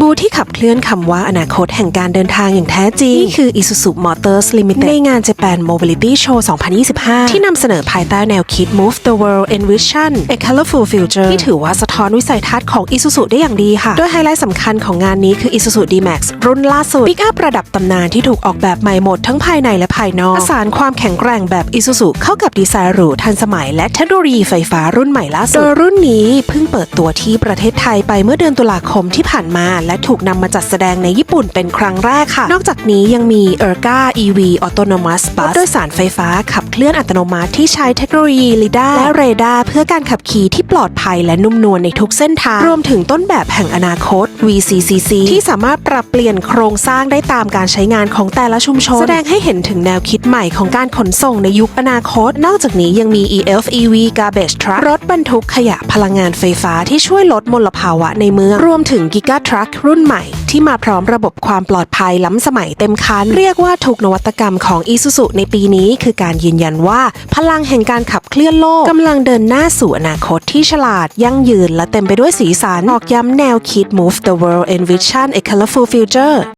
บูธที่ขับเคลื่อนคำว่าอนาคตแห่งการเดินทางอย่างแท้จริง นี่คือ Isuzu Motors Limited ในงาน Japan Mobility Show 2025 ที่นำเสนอภายใต้แนวคิด Move the World Envision a Colorful Future ที่ถือว่าสะท้อนวิสัยทัศน์ของ Isuzu ได้อย่างดีค่ะ โดยไฮไลท์สำคัญของงานนี้คือ Isuzu D-Max รุ่นล่าสุดปิกอัพระดับตำนานที่ถูกออกแบบใหม่หมดทั้งภายในและภายนอกผสานความแข็งแกร่งแบบ Isuzu เข้ากับดีไซน์หรูทันสมัย และเทคโนโลยีไฟฟ้ารุ่นใหม่ล่าสุดโดยรุ่นนี้เพิ่งเปิดตัวที่ประเทศไทยไปเมื่อเดือนตุลาคมที่ผ่านมาและถูกนำมาจัดแสดงในญี่ปุ่นเป็นครั้งแรกค่ะ นอกจากนี้ยังมี Erga EV Autonomous Bus รถโดยสารไฟฟ้าขับเคลื่อนอัตโนมัติที่ใช้เทคโนโลยีลิดาและเรดาร์เพื่อการขับขี่ที่ปลอดภัยและนุ่มนวลในทุกเส้นทาง รวมถึงต้นแบบแห่งอนาคต VCCC ที่สามารถปรับเปลี่ยนโครงสร้างได้ตามการใช้งานของแต่ละชุมชน แสดงให้เห็นถึงแนวคิดใหม่ของการขนส่งในยุคอนาคต นอกจากนี้ยังมี EF EV Garbage Truck รถบรรทุกขยะพลังงานไฟฟ้าที่ช่วยลดมลภาวะในเมือง รวมถึง Giga Truck รุ่นใหม่ที่มาพร้อมระบบความปลอดภัยล้ำสมัยเต็มคัน เรียกว่าทุกนวัตกรรมของ Isuzu ในปีนี้คือการยืนยันว่า พลังแห่งการขับเคลื่อนโลกกำลังเดินหน้าสู่อนาคตที่ฉลาด ยั่งยืน และเต็มไปด้วยสีสันออกย้ำแนวคิด Move the World Envision a Colorful Future